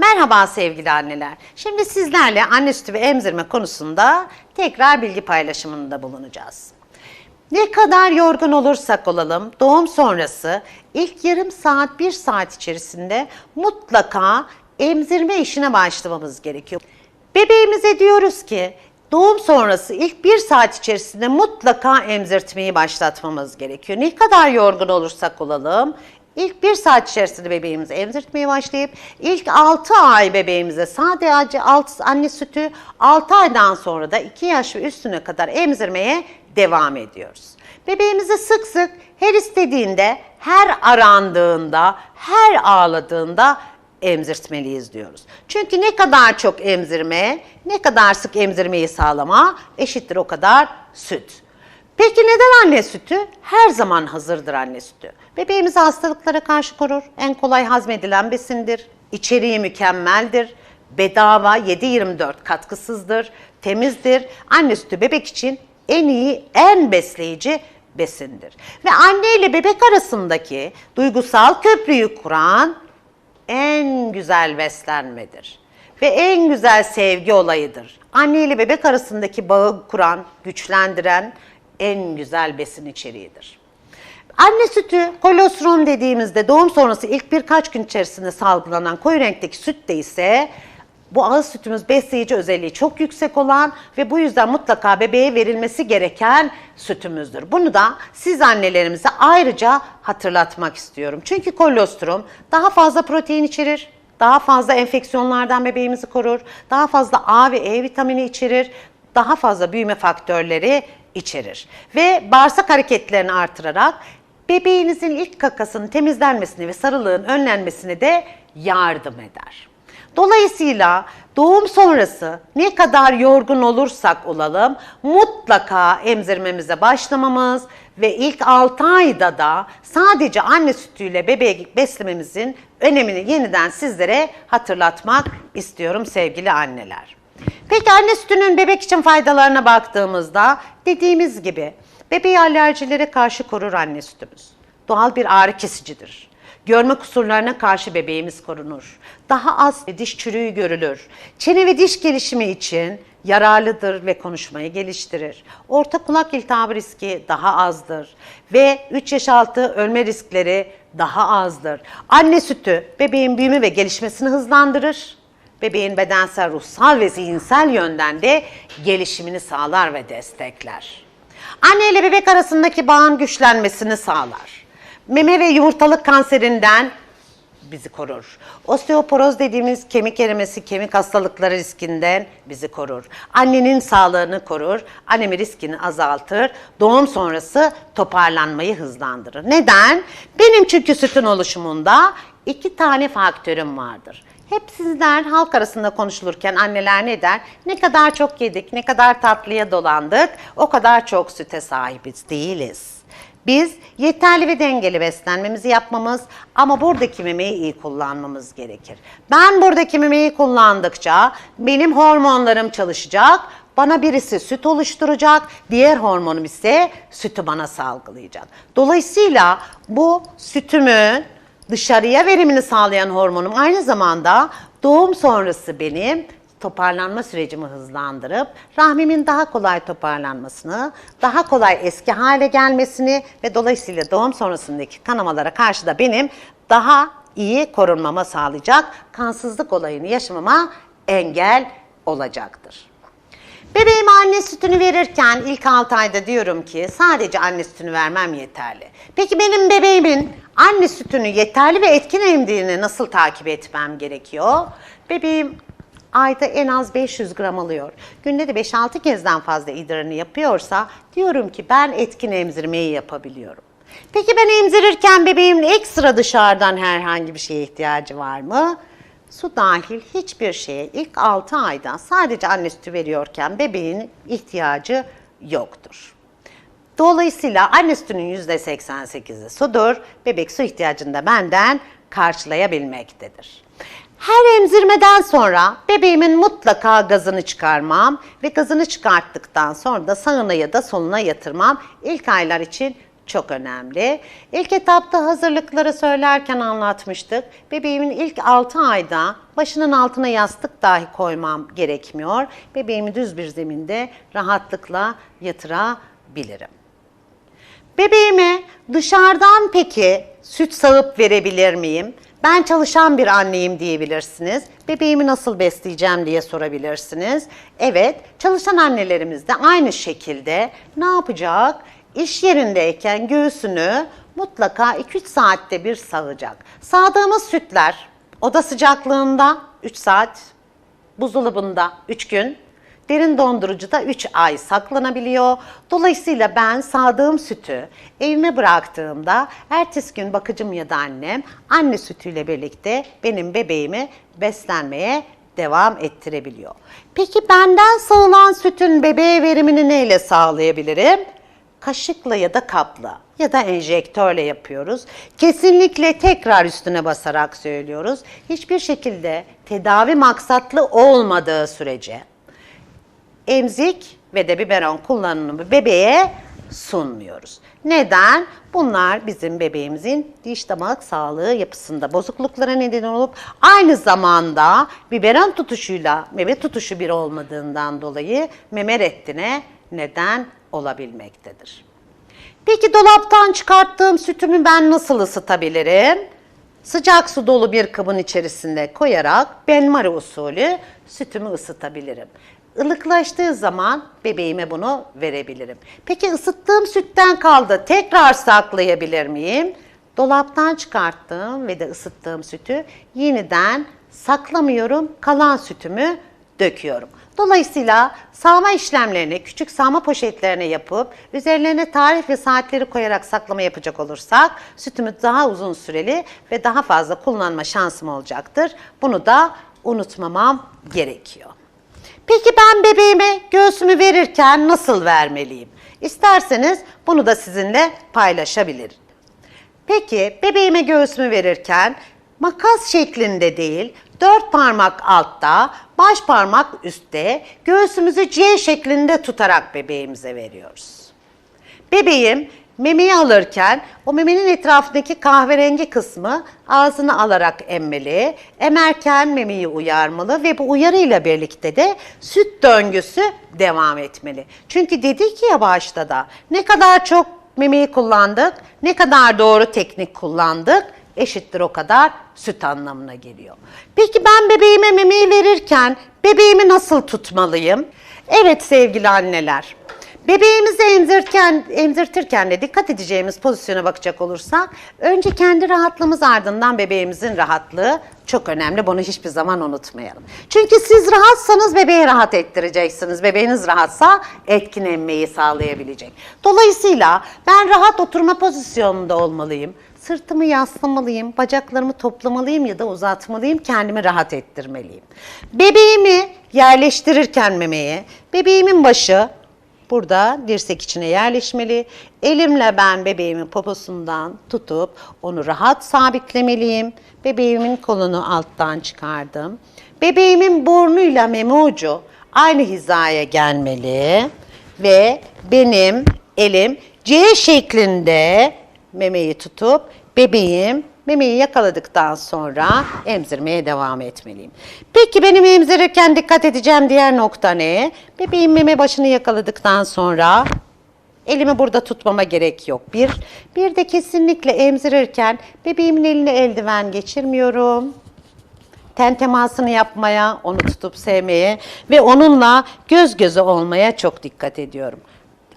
Merhaba sevgili anneler. Şimdi sizlerle anne sütü ve emzirme konusunda tekrar bilgi paylaşımında bulunacağız. Ne kadar yorgun olursak olalım doğum sonrası ilk yarım saat bir saat içerisinde mutlaka emzirme işine başlamamız gerekiyor. Bebeğimize diyoruz ki doğum sonrası ilk bir saat içerisinde mutlaka emzirtmeyi başlatmamız gerekiyor. Ne kadar yorgun olursak olalım İlk bir saat içerisinde bebeğimizi emzirtmeye başlayıp ilk 6 ay bebeğimize sadece 6 anne sütü 6 aydan sonra da 2 yaş ve üstüne kadar emzirmeye devam ediyoruz. Bebeğimizi sık sık her istediğinde, her arandığında, her ağladığında emzirtmeliyiz diyoruz. Çünkü ne kadar çok emzirme, ne kadar sık emzirmeyi sağlama eşittir o kadar süt. Peki neden anne sütü? Her zaman hazırdır anne sütü. Bebeğimizi hastalıklara karşı korur. En kolay hazmedilen besindir. İçeriği mükemmeldir. Bedava 7-24 katkısızdır. Temizdir. Anne sütü bebek için en iyi, en besleyici besindir. Ve anne ile bebek arasındaki duygusal köprüyü kuran en güzel beslenmedir. Ve en güzel sevgi olayıdır. Anne ile bebek arasındaki bağı kuran, güçlendiren en güzel besin içeriğidir. Anne sütü, kolostrum dediğimizde doğum sonrası ilk birkaç gün içerisinde salgılanan koyu renkteki süt de ise bu ağız sütümüz besleyici özelliği çok yüksek olan ve bu yüzden mutlaka bebeğe verilmesi gereken sütümüzdür. Bunu da siz annelerimize ayrıca hatırlatmak istiyorum. Çünkü kolostrum daha fazla protein içerir, daha fazla enfeksiyonlardan bebeğimizi korur, daha fazla A ve E vitamini içerir, daha fazla büyüme faktörleri içerir. Ve bağırsak hareketlerini artırarak bebeğinizin ilk kakasının temizlenmesine ve sarılığın önlenmesine de yardım eder. Dolayısıyla doğum sonrası ne kadar yorgun olursak olalım mutlaka emzirmemize başlamamız ve ilk 6 ayda da sadece anne sütüyle bebeği beslememizin önemini yeniden sizlere hatırlatmak istiyorum sevgili anneler. Peki anne sütünün bebek için faydalarına baktığımızda dediğimiz gibi bebeği alerjilere karşı korur anne sütümüz. Doğal bir ağrı kesicidir. Görme kusurlarına karşı bebeğimiz korunur. Daha az diş çürüğü görülür. Çene ve diş gelişimi için yararlıdır ve konuşmayı geliştirir. Orta kulak iltihabı riski daha azdır ve 3 yaş altı ölme riskleri daha azdır. Anne sütü bebeğin büyüme ve gelişmesini hızlandırır bebeğin bedensel, ruhsal ve zihinsel yönden de gelişimini sağlar ve destekler. Anne ile bebek arasındaki bağın güçlenmesini sağlar. Meme ve yumurtalık kanserinden bizi korur. Osteoporoz dediğimiz kemik erimesi, kemik hastalıkları riskinden bizi korur. Annenin sağlığını korur, anemi riskini azaltır, doğum sonrası toparlanmayı hızlandırır. Neden? Benim çünkü sütün oluşumunda iki tane faktörüm vardır. Hep sizler halk arasında konuşulurken anneler ne der? Ne kadar çok yedik, ne kadar tatlıya dolandık, o kadar çok süte sahibiz değiliz. Biz yeterli ve dengeli beslenmemizi yapmamız ama buradaki memeyi iyi kullanmamız gerekir. Ben buradaki memeyi kullandıkça benim hormonlarım çalışacak, bana birisi süt oluşturacak, diğer hormonum ise sütü bana salgılayacak. Dolayısıyla bu sütümün dışarıya verimini sağlayan hormonum aynı zamanda doğum sonrası benim toparlanma sürecimi hızlandırıp rahmimin daha kolay toparlanmasını, daha kolay eski hale gelmesini ve dolayısıyla doğum sonrasındaki kanamalara karşı da benim daha iyi korunmama sağlayacak, kansızlık olayını yaşamama engel olacaktır. Bebeğime anne sütünü verirken ilk 6 ayda diyorum ki sadece anne sütünü vermem yeterli. Peki benim bebeğimin anne sütünü yeterli ve etkin emdiğini nasıl takip etmem gerekiyor? Bebeğim ayda en az 500 gram alıyor. Günde de 5-6 kezden fazla idrarını yapıyorsa diyorum ki ben etkin emzirmeyi yapabiliyorum. Peki ben emzirirken bebeğimin ekstra dışarıdan herhangi bir şeye ihtiyacı var mı? Su dahil hiçbir şeye ilk 6 ayda sadece anne sütü veriyorken bebeğin ihtiyacı yoktur. Dolayısıyla anne sütünün %88'i sudur. Bebek su ihtiyacını da benden karşılayabilmektedir. Her emzirmeden sonra bebeğimin mutlaka gazını çıkarmam ve gazını çıkarttıktan sonra da sağına ya da soluna yatırmam ilk aylar için çok önemli. İlk etapta hazırlıkları söylerken anlatmıştık. Bebeğimin ilk 6 ayda başının altına yastık dahi koymam gerekmiyor. Bebeğimi düz bir zeminde rahatlıkla yatırabilirim. Bebeğime dışarıdan peki süt sağıp verebilir miyim? Ben çalışan bir anneyim diyebilirsiniz. Bebeğimi nasıl besleyeceğim diye sorabilirsiniz. Evet, çalışan annelerimiz de aynı şekilde ne yapacak? İş yerindeyken göğsünü mutlaka 2-3 saatte bir sağacak. Sağdığımız sütler oda sıcaklığında 3 saat, buzdolabında 3 gün, derin dondurucuda 3 ay saklanabiliyor. Dolayısıyla ben sağdığım sütü evime bıraktığımda ertesi gün bakıcım ya da annem anne sütüyle birlikte benim bebeğimi beslenmeye devam ettirebiliyor. Peki benden sağılan sütün bebeğe verimini neyle sağlayabilirim? Kaşıkla ya da kapla ya da enjektörle yapıyoruz. Kesinlikle tekrar üstüne basarak söylüyoruz. Hiçbir şekilde tedavi maksatlı olmadığı sürece emzik ve de biberon kullanımı bebeğe sunmuyoruz. Neden? Bunlar bizim bebeğimizin diş damak sağlığı yapısında bozukluklara neden olup aynı zamanda biberon tutuşuyla meme tutuşu bir olmadığından dolayı meme reddine neden olabilmektedir. Peki dolaptan çıkarttığım sütümü ben nasıl ısıtabilirim? Sıcak su dolu bir kabın içerisinde koyarak benmari usulü sütümü ısıtabilirim. Ilıklaştığı zaman bebeğime bunu verebilirim. Peki ısıttığım sütten kaldı tekrar saklayabilir miyim? Dolaptan çıkarttığım ve de ısıttığım sütü yeniden saklamıyorum. Kalan sütümü döküyorum. Dolayısıyla sağma işlemlerini küçük sağma poşetlerine yapıp üzerlerine tarih ve saatleri koyarak saklama yapacak olursak sütümü daha uzun süreli ve daha fazla kullanma şansım olacaktır. Bunu da unutmamam gerekiyor. Peki ben bebeğime göğsümü verirken nasıl vermeliyim? İsterseniz bunu da sizinle paylaşabilirim. Peki bebeğime göğsümü verirken makas şeklinde değil, dört parmak altta, baş parmak üstte, göğsümüzü C şeklinde tutarak bebeğimize veriyoruz. Bebeğim memeyi alırken o memenin etrafındaki kahverengi kısmı ağzına alarak emmeli. Emerken memeyi uyarmalı ve bu uyarıyla birlikte de süt döngüsü devam etmeli. Çünkü dedik ya başta da ne kadar çok memeyi kullandık, ne kadar doğru teknik kullandık eşittir o kadar süt anlamına geliyor. Peki ben bebeğime memeyi verirken bebeğimi nasıl tutmalıyım? Evet sevgili anneler. Bebeğimizi emzirken, emzirtirken de dikkat edeceğimiz pozisyona bakacak olursak önce kendi rahatlığımız ardından bebeğimizin rahatlığı çok önemli. Bunu hiçbir zaman unutmayalım. Çünkü siz rahatsanız bebeği rahat ettireceksiniz. Bebeğiniz rahatsa etkin emmeyi sağlayabilecek. Dolayısıyla ben rahat oturma pozisyonunda olmalıyım. Sırtımı yaslamalıyım, bacaklarımı toplamalıyım ya da uzatmalıyım, kendimi rahat ettirmeliyim. Bebeğimi yerleştirirken memeye, bebeğimin başı burada dirsek içine yerleşmeli. Elimle ben bebeğimin poposundan tutup onu rahat sabitlemeliyim. Bebeğimin kolunu alttan çıkardım. Bebeğimin burnuyla meme ucu aynı hizaya gelmeli ve benim elim C şeklinde memeyi tutup bebeğim memeyi yakaladıktan sonra emzirmeye devam etmeliyim. Peki benim emzirirken dikkat edeceğim diğer nokta ne? Bebeğim meme başını yakaladıktan sonra elimi burada tutmama gerek yok. Bir, bir de kesinlikle emzirirken bebeğimin eline eldiven geçirmiyorum ten temasını yapmaya, onu tutup sevmeye ve onunla göz göze olmaya çok dikkat ediyorum.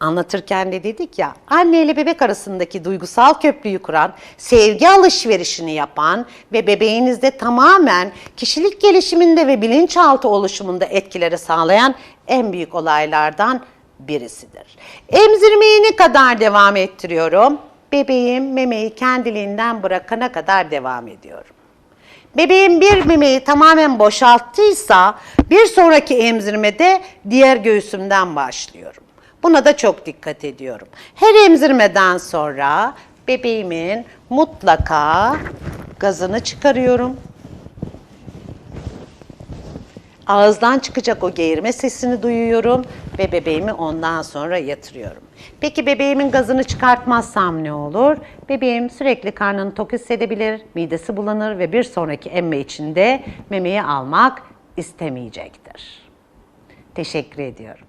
Anlatırken de dedik ya, anne ile bebek arasındaki duygusal köprüyü kuran, sevgi alışverişini yapan ve bebeğinizde tamamen kişilik gelişiminde ve bilinçaltı oluşumunda etkileri sağlayan en büyük olaylardan birisidir. Emzirmeyi ne kadar devam ettiriyorum? Bebeğim memeyi kendiliğinden bırakana kadar devam ediyorum. Bebeğin bir memeyi tamamen boşalttıysa bir sonraki emzirmede diğer göğsümden başlıyorum. Buna da çok dikkat ediyorum. Her emzirmeden sonra bebeğimin mutlaka gazını çıkarıyorum. Ağızdan çıkacak o geğirme sesini duyuyorum ve bebeğimi ondan sonra yatırıyorum. Peki bebeğimin gazını çıkartmazsam ne olur? Bebeğim sürekli karnını tok hissedebilir, midesi bulanır ve bir sonraki emme içinde memeyi almak istemeyecektir. Teşekkür ediyorum.